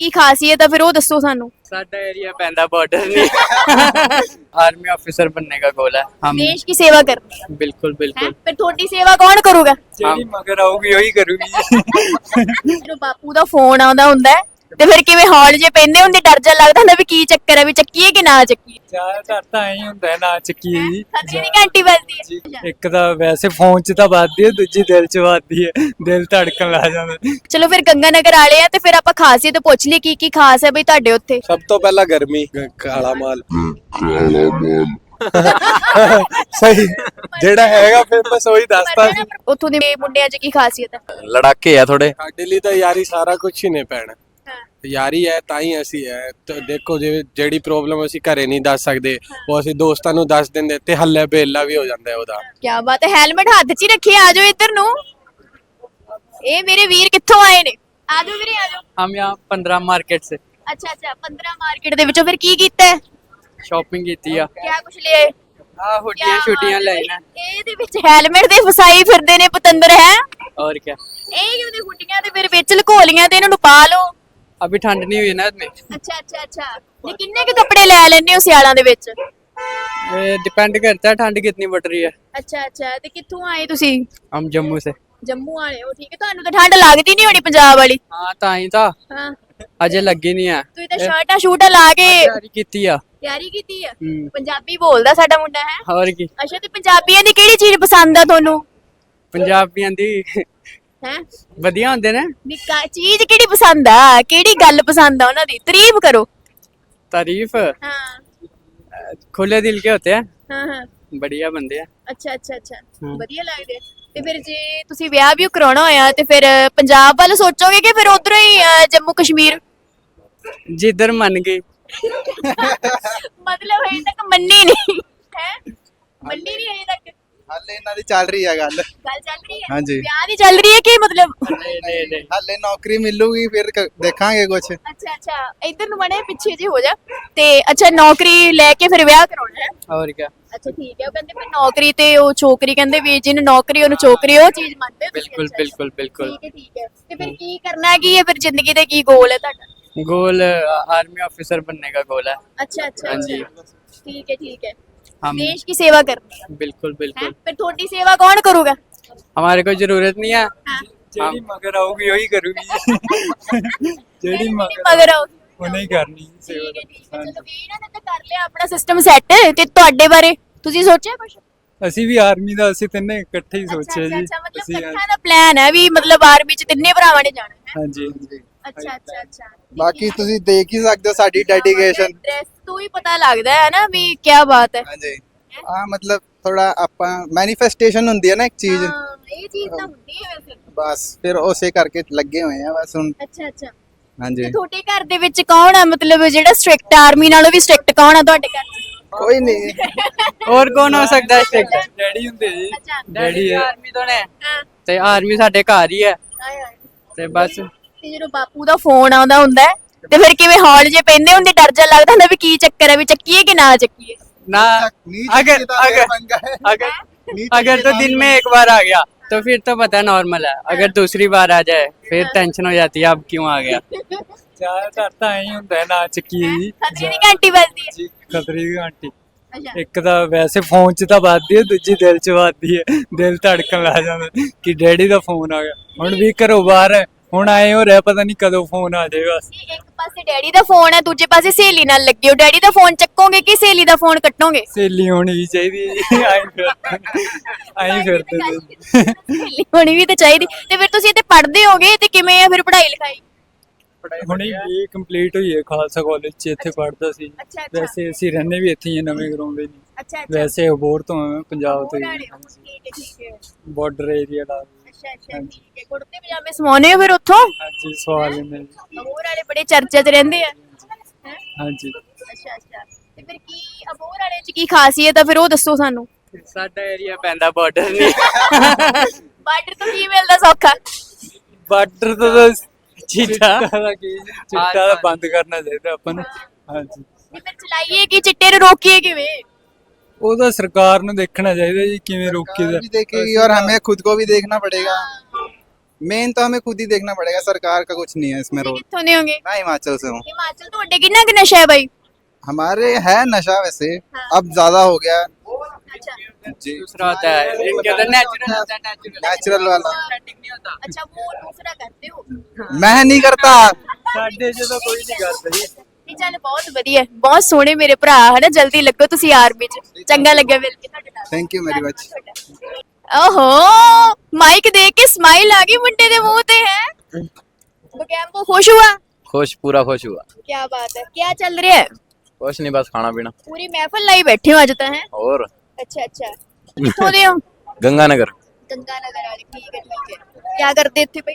ਕੀ ਖਾਸੀਅਤ ਆ ਫਿਰ ਉਹ ਦੱਸੋ ਸਾਨੂੰ। ਸਾਡਾ ਏਰੀਆ ਪੈਂਦਾ ਬਾਰਡਰ ਨਹੀਂ ਆਰਮੀ ਆਫੀਸਰ ਬਣਨੇ ਦਾ ਗੋਲ ਹੈ ਹਮ। ਦੇਸ਼ ਦੀ ਸੇਵਾ ਕਰਨੀ। ਹੈ ਬਿਲਕੁਲ ਬਿਲਕੁਲ। ਫਿਰ ਤੁਹਾਡੀ ਸੇਵਾ ਕੌਣ ਕਰੂਗਾ? ਜਿਹੜੀ ਮਗਰ ਆਊਗੀ ਉਹੀ ਕਰੂਗੀ। ਜਦੋਂ ਬਾਪੂ ਦਾ ਫੋਨ ਆਉਂਦਾ ਹੁੰਦਾ ਤੇ ਫਿਰ ਕਿਵੇਂ ਹੌਲ ਜੇ ਪੈਂਦੇ ਹੁੰਦੇ ਡਰ ਜਾ ਲੱਗਦਾ ਹੁੰਦਾ ਵੀ ਕੀ ਚੱਕਰ ਹੈ ਵੀ ਚੱਕੀਏ ਕਿ ਨਾ ਚੱਕੀਏ? ਜ਼ਿਆਦਾਤਰ ਤਾਂ ਐਂ ਹੀ ਹੁੰਦਾ ਹੈ, ਨਾ ਚੱਕੀ ਜੀ। ਖਤਰੇ ਦੀ ਘੰਟੀ ਵੱਜਦੀ ਹੈ? ਇੱਕ ਤਾਂ ਵੈਸੇ ਫੋਨ 'ਚ ਤਾਂ ਵੱਜਦੀ ਹੈ ਦੂਜੀ ਦਿਲ 'ਚ ਵੱਜਦੀ ਹੈ ਦਿਲ ਧੜਕਣ ਲੱਗ ਜਾਂਦਾ। ਚਲੋ ਫਿਰ ਗੰਗਾ ਨਗਰ ਵਾਲੇ ਆ ਤੇ ਫਿਰ ਆਪਾਂ ਖਾਸੀਅਤ ਪੁੱਛ ਲਈ ਕੀ ਕੀ ਖਾਸ ਹੈ ਬਈ ਤੁਹਾਡੇ ਉੱਥੇ। ਸਭ ਤੋਂ ਪਹਿਲਾਂ ਗਰਮੀ ਗ- ਕਾਲਾ ਮਾਲ। ਸਹੀ। ਜਿਹੜਾ ਹੈਗਾ ਫੇਮਸ ਉਹੀ ਦੱਸਦਾ ਸੀ। ਉੱਥੋਂ ਦੇ ਮੁੰਡਿਆਂ 'ਚ ਕੀ ਖਾਸੀਅਤ ਹੈ? ਲੜਾਕੇ ਆ ਥੋੜੇ ਸਾਡੇ ਲਈ ਤਾਂ ਯਾਰੀ ਸਾਰਾ ਕੁਝ ਹੀ ਨੇ ਪੈਣਾ ਯਾਰੀ ਹੈ ਤਾਂ ਹੀ ਅਸੀਂ ਹੈ ਤੇ ਦੇਖੋ ਜਿਵੇਂ ਜਿਹੜੀ ਪ੍ਰੋਬਲਮ ਅਸੀਂ ਘਰੇ ਨਹੀਂ ਦੱਸ ਸਕਦੇ ਉਹ ਅਸੀਂ ਦੋਸਤਾਂ ਨੂੰ ਦੱਸ ਦਿੰਦੇ ਤੇ ਹੱਲੇ ਬੇਲਾ ਵੀ ਹੋ ਜਾਂਦਾ ਹੈ ਉਹਦਾ ਕੀ ਬਾਤ ਹੈ ਹੈਲਮਟ ਹੱਥ 'ਚ ਹੀ ਰੱਖੀ ਆ ਜਾਓ ਇੱਧਰ ਨੂੰ ਇਹ ਮੇਰੇ ਵੀਰ ਕਿੱਥੋਂ ਆਏ ਨੇ ਆ ਜਾਓ ਵੀਰੇ ਆ ਜਾਓ हम यहाँ पंद्रह मार्केट से ਅੱਛਾ ਅੱਛਾ 15 ਮਾਰਕੀਟ ਦੇ ਵਿੱਚੋਂ ਫਿਰ ਕੀ ਕੀਤਾ ਹੈ शॉपिंग की थी ਕਿਆ ਕੁਛ ਲਿਆ हाँ हुटियां छुट्टियां लेना ਇਹਦੇ ਵਿੱਚ ਹੈਲਮਟ ਦੇ ਫਸਾਈ ਫਿਰਦੇ ਨੇ ਪਤੰਦਰ ਹੈ और क्या ਇਹ ਕਿਉਂ ਹੁੱਡੀਆਂ ਦੇ ਫਿਰ ਵਿੱਚ ਲੁਕੋ ਲੀਆਂ ਤੇ ਇਹਨਾਂ ਨੂੰ ਪਾ ਲਓ अभी ठंड नहीं हुई ना इसमें ਅੱਛਾ ਅੱਛਾ ਅੱਛਾ ਤੇ ਕਿੰਨੇ ਕੁ ਕੱਪੜੇ ਲੈ ਲੈਣੇ ਹੋ ਸਿਆਲਾਂ ਦੇ ਵਿੱਚ डिपेंड करता है ठंड कितनी बढ़ रही है ਅੱਛਾ ਅੱਛਾ ਤੇ ਕਿੱਥੋਂ ਆਏ ਤੁਸੀਂ हम जम्मू से ਜੰਮੂ ਵਾਲੇ ਹੋ ਠੀਕ ਹੈ ਤੁਹਾਨੂੰ ਤਾਂ ਠੰਡ ਲੱਗਦੀ ਨਹੀਂ ਹੋਣੀ ਪੰਜਾਬ ਵਾਲੀ हाँ ताई था ਹਾਂ अजय लगी नहीं है ਤੁਸੀਂ ਤਾਂ ਸ਼ਰਟਾਂ ਸ਼ੂਟਾਂ ਲਾ ਕੇ तैयारी की थी आ ਤਿਆਰੀ ਕੀਤੀ ਆ हम्म, ਪੰਜਾਬੀ ਬੋਲਦਾ ਸਾਡਾ ਮੁੰਡਾ ਹੈ और की ਅੱਛਾ ਤੇ ਪੰਜਾਬੀਆਂ ਦੀ ਕਿਹੜੀ ਚੀਜ਼ ਪਸੰਦ ਆ ਤੁਹਾਨੂੰ पंजाबियां दी ਹੈ ਵਧੀਆ ਹੁੰਦੇ ਨੇ ਵੀ ਕਾ- ਚੀਜ਼ ਕਿਹੜੀ ਪਸੰਦ ਆ ਕਿਹੜੀ ਗੱਲ ਪਸੰਦ ਆ ਉਹਨਾਂ ਦੀ ਤਾਰੀਫ ਕਰੋ तारीफ ਹਾਂ खुले दिल के होते हैं ਹਾਂ ਹਾਂ बढ़िया बंदे हैं ਅੱਛਾ ਅੱਛਾ ਅੱਛਾ ਹਮ। ਵਧੀਆ ਲੱਗਦੇ ਆ। ਤੇ ਫਿਰ ਜੇ ਤੁਸੀਂ ਵਿਆਹ ਵੀ ਕਰਾਉਣਾ ਹੋਇਆ ਤੇ ਫਿਰ ਪੰਜਾਬ ਵੱਲ ਸੋਚੋਗੇ ਕਿ ਫਿਰ ਉਧਰੋਂ ਹੀ ਅਹ, ਜੰਮੂ ਕਸ਼ਮੀਰ जिधर मन गई ਮਤਲਬ ਹਜੇ ਤੱਕ ਮੰਨੀ ਨਹੀਂ ਹੈ ਮੰਨੀ ਨਹੀਂ ਹਜੇ ਤੱਕ ਹਾਲੇ ਇਹਨਾਂ ਦੀ ਚੱਲ ਰਹੀ ਹੈ ਗੱਲ ਗੱਲ ਚੱਲ ਰਹੀ ਹੈ ਹਾਂਜੀ। ਵਿਆਹ ਦੀ ਚੱਲ ਰਹੀ ਹੈ ਕਿ ਮਤਲਬ ਹਾਲੇ ਨੌਕਰੀ ਮਿਲੂਗੀ ਫਿਰ ਕ- ਦੇਖਾਂਗੇ ਕੁਝ ਅੱਛਾ ਅੱਛਾ ਇੱਧਰ ਨੂੰ ਮੜੇ ਪਿੱਛੇ ਜੇ ਹੋ ਜਾ ਤੇ ਅੱਛਾ ਨੌਕਰੀ ਲੈ ਕੇ ਫਿਰ ਵਿਆਹ ਕਰਾਉਣਾ ਹੈ और क्या ਅੱਛਾ ਠੀਕ ਹੈ ਉਹ ਕਹਿੰਦੇ ਫਿਰ ਨੌਕਰੀ ਤੇ ਉਹ ਛੋਕਰੀ ਕਹਿੰਦੇ ਵੀ ਜਿਹਨੂੰ ਨੌਕਰੀ ਉਹਨੂੰ ਛੋਕਰੀ ਉਹ ਚੀਜ਼ ਮੰਨਦੇ ਹੋ ਤੁਸੀਂ? बिल्कुल ਅੱਛਾ, बिल्कुल बिल्कुल ਠੀਕ ਹੈ ਠੀਕ ਹੈ ਤੇ ਫਿਰ ਕੀ ਕਰਨਾ ਕੀ ਹੈ ਫਿਰ ਜ਼ਿੰਦਗੀ ਦੇ ਕੀ ਗੋਲ ਹੈ ਤੁਹਾਡਾ गोल आर्मी ऑफिसर बनने का गोल है ਅੱਛਾ ਅੱਛਾ हाँ ਅੱਛਾ। जी ਠੀਕ ਹੈ ਠੀਕ ਹੈ हम ਦੇਸ਼ ਦੀ ਸੇਵਾ ਕਰਨੀ ਹੈ बिल्कुल ਹੈਂ? बिल्कुल ਫਿਰ ਤੁਹਾਡੀ ਸੇਵਾ ਕੌਣ ਕਰੂਗਾ हमारे को जरूरत नहीं है ਹਾਂ ਜਿਹੜੀ ਮਗਰ ਆਊਗੀ ਉਹੀ ਕਰੂਗੀ ਜਿਹੜੀ ਜਿਹੜੀ ਮਗਰ ਮਗਰ ਆਓ ਉਹਨੇ ਹੀ ਕਰਨੀ ਸੇਵਾ ਠੀਕ ਹੈ ਠੀਕ ਹੈ ਚਲੋ ਇਹਨਾਂ ਨੇ ਤਾਂ ਕਰ ਲਿਆ ਆਪਣਾ ਸਿਸਟਮ ਸੈੱਟ ਤੇ ਤੁਹਾਡੇ ਬਾਰੇ ਤੁਸੀਂ ਸੋਚਿਆ ਕੁਝ ਅਸੀਂ ਵੀ ਆਰਮੀ ਦਾ ਅਸੀਂ ਤਿੰਨੇ ਇਕੱਠੇ ਹੀ ਸੋਚਿਆ ਜੀ ਅੱਛਾ ਮਤਲਬ ਅਸੀਂ ਇਕੱਠਾ ਦਾ ਪਲਾਨ ਹੈ ਵੀ ਮਤਲਬ ਆਰਮੀ ਚ ਤਿੰਨੇ ਭਰਾਵਾਂ ਨੇ ਜਾਣਾ ਹੈ ਹਾਂਜੀ ਹਾਂਜੀ ਅੱਛਾ ਅੱਛਾ ਅੱਛਾ। ਬਾਕੀ ਤੁਸੀਂ ਦੇਖ ਹੀ ਸਕਦੇ ਹੋ ਸਾਡੀ ਡੈਡੀਕੇਸ਼ਨ ਡਰੈਸ ਹੀ ਪਤਾ ਲੱਗਦਾ ਹੈ ਨਾ ਵੀ ਕੀ ਬਾਤ ਹੈ। ਹਾਂਜੀ। ਆ ਮਤਲਬ ਥੋੜਾ ਆਪਾਂ ਮੈਨੀਫੈਸਟੇਸ਼ਨ ਹੁੰਦੀ ਹੈ ਨਾ ਇੱਕ ਚੀਜ਼। ਹਾਂ ਇਹ ਚੀਜ਼ ਤਾਂ ਹੁੰਦੀ ਹੈ ਵੈਸੇ। ਬਸ ਫਿਰ ਉਸੇ ਕਰਕੇ ਲੱਗੇ ਹੋਏ ਆ ਬਸ ਹੁਣ। ਅੱਛਾ ਅੱਛਾ। ਹਾਂਜੀ। ਤੁਹਾਡੇ ਘਰ ਦੇ ਵਿੱਚ ਕੌਣ ਆ? ਮਤਲਬ ਜਿਹੜਾ ਸਟ੍ਰਿਕਟ ਆਰਮੀ ਨਾਲੋਂ ਵੀ ਸਟ੍ਰਿਕਟ ਕੌਣ ਆ ਤੁਹਾਡੇ ਘਰ ਕੋਈ ਨਹੀਂ ਹੋਰ ਕੌਣ ਹੋ ਸਕਦਾ ਹੈ ਡੈਡੀ ਹੁੰਦੇ ਜੀ। ਡੈਡੀ ਆਰਮੀ ਤੋਂ ਨੇ। ਤੇ ਆਰਮੀ ਸਾਡੇ ਘਰ ਹੀ ਹੈ। ਤੇ ਬਸ ਤੇ ਜਦੋਂ ਬਾਪੂ ਦਾ ਫੋਨ ਆਉਂਦਾ ਹੁੰਦਾ ਹੈ, ਤੇ ਫਿਰ ਕਿਵੇਂ ਹੌਲ ਜੇ ਪੈਂਦੇ ਹੁੰਦੇ ਡਰ ਜਾ ਲੱਗਦਾ ਹੁੰਦਾ ਵੀ ਕੀ ਚੱਕਰ ਹੈ ਵੀ ਚੱਕੀਏ ਕਿ ਨਾ ਚੱਕੀਏ ना नीचे अगर की तो अगर पंगा है। अगर नीचे अगर की तो तो दिन में एक बार आ गया तो फिर तो पता नॉर्मल है अगर दूसरी बार आ जाए फिर टेंशन हो जाती है अब क्यों आ गया ਜ਼ਿਆਦਾਤਰ ਤਾਂ ਐਂ ਹੀ ਹੁੰਦਾ ਹੈ, ਨਾ ਚੱਕੀ ਜੀ ਖਤਰੇ ਦੀ ਘੰਟੀ ਵੱਜਦੀ ਹੈ ਜੀ ਖਤਰੀ ਦੀ ਆਂਟੀ ਅੱਛਾ ਇੱਕ ਤਾਂ ਵੈਸੇ ਫੋਨ 'ਚ ਤਾਂ ਵੱਜਦੀ ਹੈ ਦੂਜੀ ਦਿਲ 'ਚ ਵੱਜਦੀ ਹੈ ਦਿਲ ਧੜਕਣ ਲੱਗ ਜਾਂਦਾ ਕਿ ਡੈਡੀ ਦਾ ਫੋਨ ਆ ਗਿਆ ਹੁਣ ਵੀ ਘਰੋਂ ਬਾਹਰ ਹੈ ਹੁਣ ਆਏ ਹੋ ਰਿਹਾ ਪਤਾ ਨਹੀਂ ਕਦੋਂ ਫੋਨ ਆ ਜਾਏਗਾ। ਜੀ, ਇੱਕ ਪਾਸੇ ਡੈਡੀ ਦਾ ਫੋਨ ਹੈ ਦੂਜੇ ਪਾਸੇ ਸਹੇਲੀ ਨਾਲ ਲੱਗੇ ਹੋ। ਡੈਡੀ ਦਾ ਫੋਨ ਚੱਕੋਗੇ ਕਿ ਸਹੇਲੀ ਦਾ ਫੋਨ ਕੱਟੋਗੇ? ਸਹੇਲੀ ਹੋਣੀ ਵੀ ਚਾਹੀਦੀ ਹੈ। ਜੀ ਆਈ ਫਿਰ ਆਈ ਫਿਰਦੇ ਨੇ। ਸਹੇਲੀ ਹੋਣੀ ਵੀ ਤਾਂ ਚਾਹੀਦੀ। ਤੇ ਫਿਰ ਤੁਸੀਂ ਇੱਥੇ ਪੜ੍ਹਦੇ ਹੋਗੇ ਤੇ ਕਿਵੇਂ ਆ ਫਿਰ ਪੜ੍ਹਾਈ ਲਿਖਾਈ? ਹੁਣੇ ਵੀ ਕੰਪਲੀਟ ਹੋਈ ਹੈ ਖਾਲਸਾ ਕਾਲਜ 'ਚ ਇੱਥੇ ਪੜ੍ਹਦਾ ਸੀ। ਅੱਛਾ ਅੱਛਾ। ਵੈਸੇ ਅਸੀਂ ਰਹਿੰਦੇ ਵੀ ਇੱਥੇ ਹੀ ਹਾਂ, ਨਵੇਂ ਗਰਾਉਂਡ ਨਹੀਂ ਅੱਛਾ ਅੱਛਾ। ਵੈਸੇ ਅਬੋਰ ਤੋਂ ਹਾਂ, ਪੰਜਾਬ ਤੋਂ ਹੋਰ ਵਾਲੇ ਹੀ ਹੋ, ਠੀਕ ਹੈ ਠੀਕ ਹੈ। ਬਾਰਡਰ ਏਰੀਆ ਦਾ। ਅੱਛਾ ਅੱਛਾ ਠੀਕ ਹੈ। ਕੁੜਤੇ ਪਜਾਮੇ ਸਵਾਉਣੇ ਹੋ ਫਿਰ ਉੱਥੋਂ? ਹਾਂਜੀ ਸਵਾਲ ਨੇ ਜੀ। ਅਬੋਰ ਵਾਲੇ ਬੜੇ ਚਰਚਾ 'ਚ ਰਹਿੰਦੇ ਆ। ਹੈਂ? ਹਾਂਜੀ। ਅੱਛਾ ਅੱਛਾ। ਤੇ ਫਿਰ ਕੀ ਅਬੋਰ ਵਾਲੇ 'ਚ ਕੀ ਖਾਸੀਅਤ ਆ? ਫਿਰ ਉਹ ਦੱਸੋ ਸਾਨੂੰ। ਸਾਡਾ ਏਰੀਆ ਪੈਂਦਾ ਬਾਰਡਰ ਨਹੀਂ ਬਾਰਡਰ ਤੋਂ ਕੀ ਮਿਲਦਾ ਸੌਖਾ? ਬਾਰਡਰ ਤੋਂ ਚਿੱਟਾ। ਚਿੱਟਾ ਬੰਦ ਕਰਨਾ ਚਾਹੀਦਾ ਆਪਾਂ ਨੂੰ। ਹਾਂਜੀ। ਤੇ ਫਿਰ ਚਲਾਈਏ ਕਿ ਚਿੱਟੇ ਨੂੰ ਰੋਕੀਏ ਕਿਵੇਂ? ਉਹਦਾ ਸਰਕਾਰ ਨੂੰ ਦੇਖਣਾ ਚਾਹੀਦਾ ਜੀ ਕਿਵੇਂ ਰੋਕੀ ਦਾ भी देखेगी और हमें खुद को भी देखना पड़ेगा मेन तो हमें खुद ही देखना पड़ेगा सरकार का कुछ नहीं है इसमें रोल ਕਿੱਥੋਂ ਦੇ ਹੋਗੇ मैं हिमाचल से हूँ ਹਿਮਾਚਲ ਤੁਹਾਡੇ ਕਿੰਨਾ ਕੁ ਨਸ਼ਾ ਹੈ ਬਾਈ हमारे है नशा वैसे हाँ। अब ज्यादा हो गया ਅੱਛਾ जी दूसरा होता है इनके अंदर नेचुरल होता है नेचुरल नेचुरल वाला नहीं होता ਅੱਛਾ ਉਹ ਦੂਸਰਾ ਕਰਦੇ ਹੋ मैं नहीं करता ਸਾਡੇ ਜਦੋਂ ਕੋਈ ਨਹੀਂ ਕਰਦਾ ਜੀ ਨਹੀਂ ਚੱਲ ਬਹੁਤ ਵਧੀਆ। ਬਹੁਤ ਸੋਹਣੇ ਮੇਰੇ ਭਰਾ ਹਨਾ? ਜਲਦੀ ਲੱਗੋ ਤੁਸੀਂ ਆਰਮੀ ਚ। ਚੰਗਾ ਲੱਗਿਆ ਮਿਲ ਕੇ ਤੁਹਾਡੇ ਨਾਲ। ਥੈਂਕ ਯੂ ਵੈਰੀ ਮਚ ਓਹੋ! ਮਾਈਕ ਦੇਖ ਕੇ ਸਮਾਈਲ ਆ ਗਈ ਮੁੰਡੇ ਦੇ ਮੂੰਹ ਤੇ ਹੈ? ਬਗੈਂਬੋ ਖੁਸ਼ ਹੁਆ? ਖੁਸ਼ ਪੂਰਾ ਖੁਸ਼ ਹੁਆ। ਕੀ ਬਾਤ ਹੈ। ਕੀ ਚੱਲ ਰਿਹਾ ਹੈ? ਕੁਛ ਨਹੀਂ ਬਸ ਖਾਣਾ ਪੀਣਾ। ਪੂਰੀ ਮਹਿਫਲ ਲਈ ਬੈਠੇ ਹੋ ਅੱਜ ਤਾਂ ਹੈ? ਹੋਰ? ਅੱਛਾ ਅੱਛਾ। ਕਿੱਥੋਂ ਦੇ ਹੋ? ਗੰਗਾਨਗਰ। ਗੰਗਾਨਗਰ ਵਾਲੇ ਠੀਕ ਹੈ ਠੀਕ ਹੈ। ਕੀ ਕਰਦੇ ਇੱਥੇ ਬਈ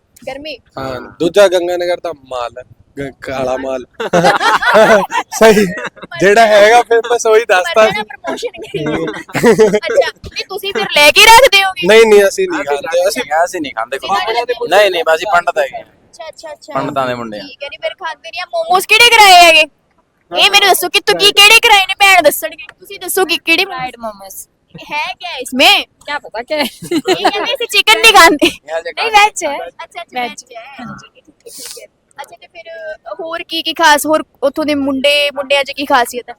ਗਰਮੀ। ਹਾਂ ਦੂਜਾ ਗੰਗਾਨਗਰ ਦਾ ਮਾਲ ਹੈ ਗ- ਕਾਲਾ ਮਾਲ। ਸਹੀ। ਜਿਹੜਾ ਹੈਗਾ ਫੇਮਸ ਉਹੀ ਦੱਸਤਾ। ਸੀ ਪ੍ਰੋਮੋਸ਼ਨ ਅੱਛਾ ਨਹੀਂ ਤੁਸੀਂ ਫਿਰ ਲੈ ਕੇ ਰੱਖਦੇ ਹੋਗੇ? ਨਹੀਂ ਨਹੀਂ ਅਸੀਂ ਨਹੀਂ ਖਾਂਦੇ ਅਸੀਂ ਅਸੀਂ ਨਹੀਂ ਖਾਂਦੇ ਕੋਈ। ਨਹੀਂ ਨਹੀਂ ਬਸ ਇਹ ਪੰਡਤ ਹੈਗੇ ਅੱਛਾ ਅੱਛਾ ਅੱਛਾ। ਪੰਡਤਾਂ ਦੇ ਮੁੰਡੇ ਆ। ਠੀਕ ਹੈ ਨਹੀਂ ਫਿਰ ਖਾਂਦੇ ਨਹੀਂ ਆ। ਮੋਮੋਸ ਕਿਹੜੇ ਕਰਾਏ ਹੈਗੇ? ਇਹ ਮੈਨੂੰ ਦੱਸੋ ਕਿ ਤੁਸੀਂ ਕਿਹੜੇ ਕਰਾਏ ਨੇ ਭੈਣ ਦੱਸਣਗੇ? ਤੁਸੀਂ ਦੱਸੋ ਕਿ ਕਿਹੜੇ fried momos ਹੈ क्या इसमें क्या पता क्या है ਇਹ ਕਹਿੰਦੇ ਅਸੀਂ ਚਿਕਨ ਨਹੀਂ ਖਾਂਦੇ नहीं वेज है ਅੱਛਾ ਅੱਛਾ ਵੈਜ ਹੈ ਠੀਕ ਹੈ ਠੀਕ ਹੈ ਅੱਛਾ ਤੇ ਫਿਰ ਅ, ਹੋਰ ਕੀ ਕੀ ਖਾਸ ਹੋਰ ਉੱਥੋਂ ਦੇ ਮੁੰਡੇ ਮੁੰਡਿਆਂ 'ਚ ਕੀ ਖਾਸੀਅਤ ਹੈ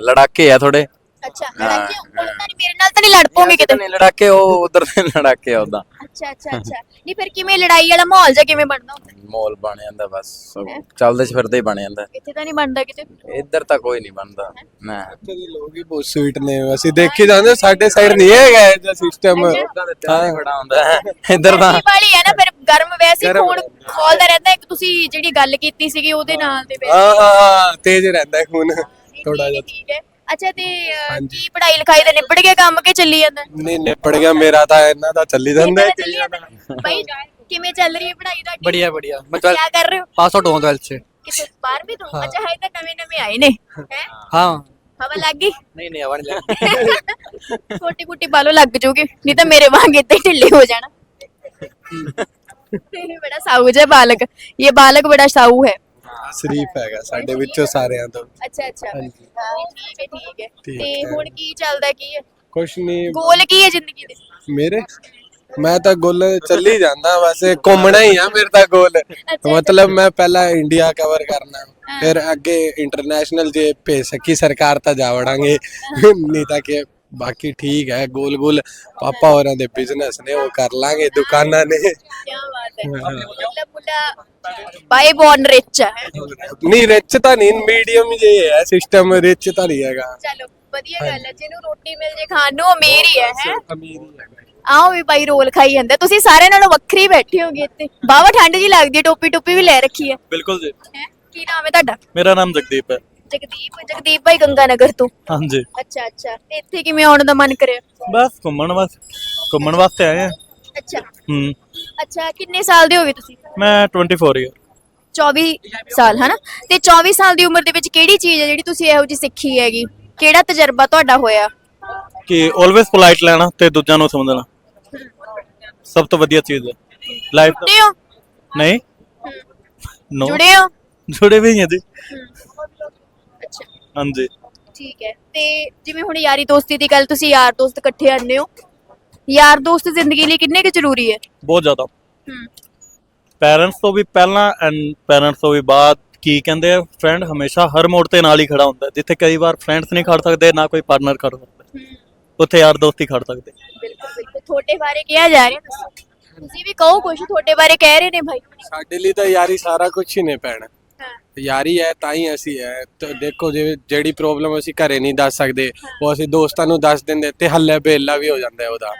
लड़ाके है थोड़े ਅੱਛਾ ਹਾਂ, ਕਿਉਂ ਹੁਣ ਤਾਂ ਨੀ ਮੇਰੇ ਨਾਲ ਤਾਂ ਨਹੀਂ ਲੜ ਪੋਗੇ ਕਿਤੇ ਨਹੀਂ ਲੜਾਕੇ ਉਹ ਉਧਰ ਦੇ ਲੜਾਕੇ ਆਉਂਦਾ ਅੱਛਾ ਅੱਛਾ ਅੱਛਾ। ਨਹੀਂ ਫਿਰ ਕਿਵੇਂ ਲੜਾਈ ਵਾਲਾ ਮਾਹੌਲ ਜਾਂ ਕਿਵੇਂ ਬਣਦਾ ਹੁੰਦਾ ਮੋਲ ਬਣ ਜਾਂਦਾ ਬਸ ਸਭ ਚੱਲਦੇ ਫਿਰਦੇ ਹੀ ਬਣ ਜਾਂਦਾ। ਇੱਥੇ ਤਾਂ ਨਹੀਂ ਬਣਦਾ ਕਿਤੇ? ਇੱਧਰ ਤਾਂ ਕੋਈ ਨਹੀਂ ਬਣਦਾ ਨਾ। ਇੱਥੇ ਦੇ ਲੋਕ ਹੀ ਬਹੁਤ ਸਵੀਟ ਨੇ ਅਸੀਂ ਦੇਖੀ ਜਾਂਦੇ ਸਾਡੇ ਸਾਈਡ ਨਹੀਂ ਹੈਗਾ ਇਹ ਜਿਹਾ ਸਿਸਟਮ ਉਹਦਾ ਤੇ ਪਿਆਰ ਹੀ। ਬੜਾ ਹੁੰਦਾ। ਹੈ ਇੱਧਰ ਤਾਂ ਗਰਮੀ ਵਾਲੀ ਹੈ ਨਾ ਫਿਰ ਗਰਮ ਵੈਸੇ ਹੀ ਗਰਮ। ਖੂਨ ਖੋਲਦਾ ਰਹਿੰਦਾ ਇੱਕ ਤੁਸੀਂ ਜਿਹੜੀ ਗੱਲ ਕੀਤੀ ਸੀਗੀ ਉਹਦੇ ਨਾਲ ਦੇ ਵਿੱਚ। ਹਾਂ ਹਾਂ, ਹਾਂ ਤੇਜ਼ ਰਹਿੰਦਾ ਖੂਨ ਥੋੜਾ ਜਿਹਾ। ਠੀਕ ਹੈ। ਅੱਛਾ ਤੇ ਅ, ਹਾਂਜੀ। ਕੀ ਪੜ੍ਹਾਈ ਲਿਖਾਈ ਦਾ ਨਿਬੜ ਗਿਆ ਕੰਮ ਕੇ ਚੱਲੀ ਜਾਂਦਾ ਨਹੀਂ ਨਿਪੜ ਗਿਆ ਮੇਰਾ ਤਾਂ ਇਹਨਾਂ ਦਾ ਚੱਲੀ ਜਾਂਦਾ ਹੈ ਚੱਲੀ ਜਾਂਦਾ ਬਈ ਕਿਵੇਂ ਚੱਲ ਰਹੀ ਹੈ ਪੜ੍ਹਾਈ ਤੁਹਾਡੀ बढ़िया बढ़िया मैं ਕੀ ਕਰ ਰਹੇ ਹੋ पास आउट हुआ ट्वेल्थ से ਕਿਤੇ 12ਵੀਂ ਤੋਂ ਅੱਛਾ ਹੈ ਤਾਂ ਨਵੇਂ ਨਵੇਂ ਆਏ ਨੇ ਹੈ हाँ ਹਵਾ ਲੱਗ ਗਈ नहीं नहीं हवा नहीं लगा ਛੋਟੀ ਕੁੱਟੀ ਬਾਲੋ ਲੱਗ ਜੂਗੀ ਨਹੀਂ ਤਾਂ ਮੇਰੇ ਵਾਂਗ ਇੱਥੇ ਢਿੱਲੇ ਹੋ ਜਾਣਾ ਇਹ ਬੜਾ ਸਾਊ ਜਿਹਾ ਬਾਲਕ ਇਹ ਬਾਲਕ ਬੜਾ ਸਾਊ ਹੈ ਸ਼ਰੀਫ ਹੈਗਾ ਸਾਡੇ ਵਿੱਚੋਂ ਸਾਰਿਆਂ ਤੋਂ। ਅੱਛਾ ਅੱਛਾ। ਹਾਂ, ਠੀਕ ਹੈ ਠੀਕ ਹੈ। ਠੀਕ ਤੇ ਹੈ। ਹੁਣ ਕੀ ਚੱਲਦਾ ਕੀ ਹੈ? ਕੁਛ ਨਹੀਂ। ਗੋਲ ਕੀ ਹੈ ਜ਼ਿੰਦਗੀ ਦੇ? ਮੇਰੇ? ਮੈਂ ਤਾਂ ਗੋਲ ਚੱਲੀ ਜਾਂਦਾ ਵੈਸੇ ਘੁੰਮਣਾ ਹੀ ਆ ਮੇਰੇ ਤਾਂ ਗੋਲ। ਮਤਲਬ ਮੈਂ ਪਹਿਲਾਂ ਇੰਡੀਆ ਕਵਰ ਕਰਨਾ ਫਿਰ ਅੱਗੇ ਇੰਟਰਨੈਸ਼ਨਲ ਜੇ ਭੇਜ ਸਕੀ ਸਰਕਾਰ ਤਾਂ ਜਾ ਵੜਾਂਗੇ ਨਹੀਂ ਤਾਂ ਕਿ ਬਾਕੀ ਠੀਕ ਹੈ ਗੋਲ ਗੋਲ ਪਾਪਾ ਹੋਰਾਂ ਦੇ ਬਿਜ਼ਨਸ ਨੇ ਉਹ ਕਰ ਲਾਂਗੇ ਦੁਕਾਨਾਂ ਨੇ। ਕੀ ਬਾਤ ਹੈ। ਮਤਲਬ ਮੁੰਡਾ ਬਾਈ ਬੌਰਨ ਰਿਚ ਹੈ। ਨਹੀਂ ਰਿਚ ਤਾਂ ਨਹੀਂ ਮੀਡੀਅਮ ਜੇ ਹੈ ਸਿਸਟਮ ਰਿਚ ਤਾਂ ਨਹੀਂ ਹੈਗਾ। ਚਲੋ ਵਧੀਆ ਗੱਲ ਹੈ ਜਿਹਨੂੰ ਰੋਟੀ ਮਿਲ ਜੇ ਖਾਣ ਨੂੰ ਉਹ ਅਮੀਰ ਹੀ ਹੈ ਹੈ। ਅਮੀਰ ਹੀ ਹੈਗਾ। ਆਓ ਵੀ ਬਾਈ ਰੋਲ ਖਾਈ ਜਾਂਦਾ ਤੁਸੀਂ ਸਾਰਿਆਂ ਨਾਲੋਂ ਵੱਖਰੀ ਬੈਠੇ ਹੋਗੇ ਇੱਥੇ। ਬਾਵਾ ਠੰਡ ਜੀ ਲੱਗਦੀ ਹੈ ਟੋਪੀ ਟੋਪੀ ਵੀ ਲੈ ਰੱਖੀ ਹੈ। ਬਿਲਕੁਲ ਜੀ। ਹੈਂ? ਕੀ ਨਾਮ ਹੈ ਤੁਹਾਡਾ? ਮੇਰਾ ਨਾਮ ਜਗਦੀਪ ਹੈ। ਜਗਦੀਪ ਜਗਦੀਪ ਭਾਈ ਗੰਗਾ ਨਗਰ ਤੋਂ। ਹਾਂਜੀ। ਅੱਛਾ ਅੱਛਾ। ਤੇ ਇੱਥੇ ਕਿਵੇਂ ਆਉਣ ਦਾ ਮਨ ਕਰਿਆ? ਬਸ ਘੁੰਮਣ ਵਾਸਤੇ ਘੁੰਮਣ ਵਾਸਤੇ ਆਏ ਹਾਂ ਅੱਛਾ। ਹੂੰ। ਅੱਛਾ ਕਿੰਨੇ ਸਾਲ ਦੇ ਹੋਗੇ ਤੁਸੀਂ? ਮੈਂ 24 ਇਅਰ 24 ਸਾਲ ਹਨਾ? ਤੇ 24 ਸਾਲ ਦੀ ਉਮਰ ਦੇ ਵਿੱਚ ਕਿਹੜੀ ਚੀਜ਼ ਹੈ ਜਿਹੜੀ ਤੁਸੀਂ ਇਹੋ ਜਿਹੀ ਸਿੱਖੀ ਹੈਗੀ? ਕਿਹੜਾ ਤਜਰਬਾ ਤੁਹਾਡਾ ਹੋਇਆ? ਕਿ ਆਲਵੇਸ ਪੋਲਾਈਟ ਲੈਣਾ ਤੇ ਦੂਜਿਆਂ ਨੂੰ ਸਮਝਣਾ। ਸਭ ਤੋਂ ਵਧੀਆ ਚੀਜ਼ ਹੈ। ਲਾਈਫ ਹੋ? ਨਹੀਂ। ਨੋ ਜੁੜੇ ਹੋ? ਜੁੜੇ ਵੀ ਹਾਂ ਜੀ। ਹਾਂਜੀ। ਠੀਕ ਹੈ। ਤੇ ਜਿਵੇਂ ਹੁਣ ਯਾਰੀ ਦੋਸਤੀ ਦੀ ਗੱਲ ਤੁਸੀਂ ਯਾਰ ਦੋਸਤ ਇਕੱਠੇ ਆਉਂਦੇ ਹੋ। ਯਾਰ ਦੋਸਤ ਜ਼ਿੰਦਗੀ ਲਈ ਕਿੰਨੇ ਕੁ ਜ਼ਰੂਰੀ ਹੈ? ਬਹੁਤ ਜ਼ਿਆਦਾ। ਹੂੰ। ਪੈਰੈਂਟਸ ਤੋਂ ਵੀ ਪਹਿਲਾਂ ਐਂਡ ਪੈਰੈਂਟਸ ਤੋਂ ਵੀ ਬਾਅਦ ਕੀ ਕਹਿੰਦੇ ਆ ਫਰੈਂਡ ਹਮੇਸ਼ਾ ਹਰ ਮੋੜ ਤੇ ਨਾਲ ਹੀ ਖੜਾ ਹੁੰਦਾ ਹੈ। ਜਿੱਥੇ ਕਈ ਵਾਰ ਫਰੈਂਡਸ ਨਹੀਂ ਖੜ ਸਕਦੇ ਨਾ ਕੋਈ ਪਾਰਟਨਰ ਖੜ ਸਕਦਾ ਉੱਥੇ ਯਾਰ ਦੋਸਤ ਹੀ ਖੜ ਸਕਦੇ। ਬਿਲਕੁਲ ਬਿਲਕੁਲ। ਤੁਹਾਡੇ ਬਾਰੇ ਕਿਹਾ ਜਾ ਰਿਹਾ ਤੁਸੀਂ ਵੀ ਕਹੋ ਕੁਝ ਤੁਹਾਡੇ ਬਾਰੇ ਕਹਿ ਰਹੇ ਨੇ ਭਾਈ। ਸਾਡੇ ਲਈ ਤਾਂ ਯਾਰੀ ਸਾਰਾ ਕੁਝ ਹੀ ਨੇ ਪੈਣਾ ਹਾਂ ਯਾਰੀ ਹੈ ਤਾਂ ਹੀ ਅਸੀਂ ਹੈ। ਤੇ ਦੇਖੋ ਜਿਵੇਂ ਜਿਹੜੀ ਪ੍ਰੋਬਲਮ ਅਸੀਂ ਘਰੇ ਨਹੀਂ ਦੱਸ ਸਕਦੇ ਉਹ ਅਸੀਂ ਦੋਸਤਾਂ ਨੂੰ ਦੱਸ ਦਿੰਦੇ ਤੇ ਹੱਲੇ ਬੇਲਾ ਵੀ ਹੋ ਜਾਂਦਾ ਹੈ ਉਹਦਾ।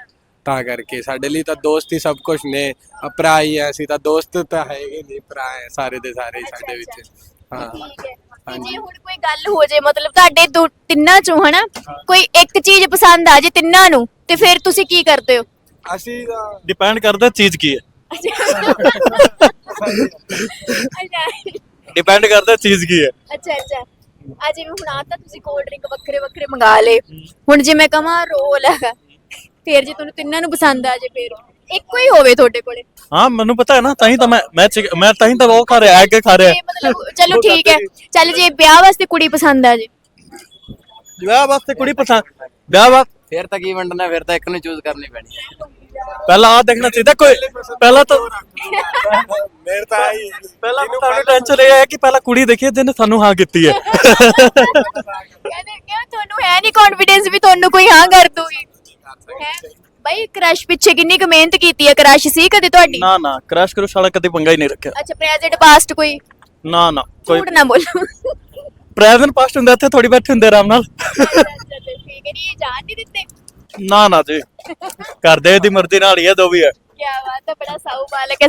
ਤਾਂ ਕਰਕੇ ਸਾਡੇ ਲਈ ਤਾਂ ਦੋਸਤ ਹੀ ਸਭ ਕੁਝ ਨੇ। ਆ ਭਰਾ ਹੀ ਹੈ ਅਸੀਂ ਤਾਂ ਦੋਸਤ ਤਾਂ ਹੈਗੇ ਨਹੀਂ ਭਰਾ ਹੈ ਸਾਰੇ ਦੇ ਸਾਰੇ ਹੀ ਸਾਡੇ ਵਿੱਚ। ਹਾਂ। ਠੀਕ ਹੈ। ਤੇ ਜੇ ਹੁਣ ਕੋਈ ਗੱਲ ਹੋ ਜੇ ਮਤਲਬ ਤੁਹਾਡੇ ਦੋ ਤਿੰਨਾਂ ਚੋਂ ਹਨਾ ਕੋਈ ਇੱਕ ਚੀਜ਼ ਪਸੰਦ ਆ ਜੇ ਤਿੰਨਾਂ ਨੂੰ ਤੇ ਫਿਰ ਤੁਸੀਂ ਕੀ ਕਰਦੇ ਹੋ? ਅਸੀਂ ਤਾਂ ਡਿਪੈਂਡ ਕਰਦਾ ਚੀਜ਼ ਕੀ ਹੈ। ਅੱਛਾ। ਡਿਪੈਂਡ ਕਰਦਾ ਚੀਜ਼ ਕੀ ਹੈ। ਅੱਛਾ ਅੱਛਾ। ਆ ਜਿਵੇਂ ਹੁਣ ਆ ਤਾਂ ਤੁਸੀਂ ਕੋਲਡ ਡਰਿੰਕ ਵੱਖਰੇ ਵੱਖਰੇ ਮੰਗਾ ਲੇ ਹੁਣ ਜੇ ਮੈਂ ਕਹਾਂ ਰੋਲ ਹੈਗਾ ਫੇਰ ਜੇ ਤੁਹਾਨੂੰ ਤਿੰਨਾਂ ਨੂੰ ਪਸੰਦ ਆ ਜੇ ਫੇਰ ਇੱਕੋ ਹੀ ਹੋਵੇ ਤੁਹਾਡੇ ਕੋਲੇ। ਹਾਂ ਮੈਨੂੰ ਪਤਾ ਹੈ ਨਾ ਤਾਂ ਹੀ ਤਾਂ ਮੈਂ ਮੈਂ ਚਿਕ- ਮੈਂ ਤਾਂ ਹੀ ਤਾਂ ਉਹ ਖਾ ਰਿਹਾ ਐਗ ਖਾ ਰਿਹਾ। ਮਤਲਬ ਚਲੋ ਠੀਕ ਹੈ। ਚੱਲ ਜੇ ਵਿਆਹ ਵਾਸਤੇ ਕੁੜੀ ਪਸੰਦ ਆ ਜੇ। ਵਿਆਹ ਵਾਸਤੇ ਕੁੜੀ ਪਸੰਦ ਵਿਆਹ ਵਾਸਤੇ ਫਿਰ ਤਾਂ ਕੀ ਵੰਡਣਾ ਫਿਰ ਤਾਂ ਇੱਕ ਨੂੰ ਚੂਜ਼ ਕਰਨੀ ਪੈਣੀ ਹੈ। ਪਹਿਲਾਂ ਆ ਦੇਖਣਾ ਚਾਹੀਦਾ ਕੋਈ ਪਹਿਲਾਂ ਤਾਂ ਮੇਰੇ ਤਾਂ ਆਈ ਪਹਿਲਾਂ ਤਾਂ ਤੁਹਾਨੂੰ ਟੈਨਸ਼ਨ ਇਹ ਹੈ ਕਿ ਪਹਿਲਾਂ ਕੁੜੀ ਦੇਖੀਏ ਜਿਹਨੇ ਸਾਨੂੰ ਹਾਂ ਕੀਤੀ ਹੈ। ਕਹਿੰਦੇ ਕਿਉਂ ਤੁਹਾਨੂੰ ਹੈ ਨਹੀਂ ਕੌਨਫੀਡੈਂਸ ਵੀ ਤੁਹਾਨੂੰ ਕੋਈ ਹਾਂ ਕਰ ਦੂਗੀ। ਹੈ? ਬਈ ਕ੍ਰਸ਼ ਪਿੱਛੇ ਕਿੰਨੀ ਕੁ ਮਿਹਨਤ ਕੀਤੀ ਹੈ? ਕ੍ਰਸ਼ ਸੀ ਕਦੇ ਤੁਹਾਡੀ? ਨਾ ਨਾ ਕ੍ਰੈਸ਼ ਕਰੋ ਵਾਲਾ ਕਦੇ ਪੰਗਾ ਹੀ ਨਹੀਂ ਰੱਖਿਆ। ਅੱਛਾ ਪ੍ਰੈਜ਼ੈਂਟ ਪਾਸਟ ਕੋਈ? ਨਾ ਨਾ ਕੋਈ ਝੂਠ ਨਾ ਬੋਲੋ। ਪ੍ਰੈਜ਼ੈਂਟ ਪਾਸਟ ਹੁੰਦਾ ਇੱਥੇ ਥੋੜੀ ਬੈਠੇ ਹੁੰਦੇ ਆਰਾਮ ਨਾਲ। ਠੀਕ ਹੈ ਨਹੀਂ ਇਹ ਜਾਣ ਨਹੀਂ ਦਿੱਤੇ। ਨਾ ਨਾ ਜੀ। ਕਰਦੇ ਦੀ ਮਰਜ਼ੀ ਨਾਲ ਹੀ ਹੈ ਦੋ ਵੀ ਹੈ ਕੀ ਬਾਤ ਹੈ ਬੜਾ ਸਾਊ ਬਾਲਕ ਹੈ।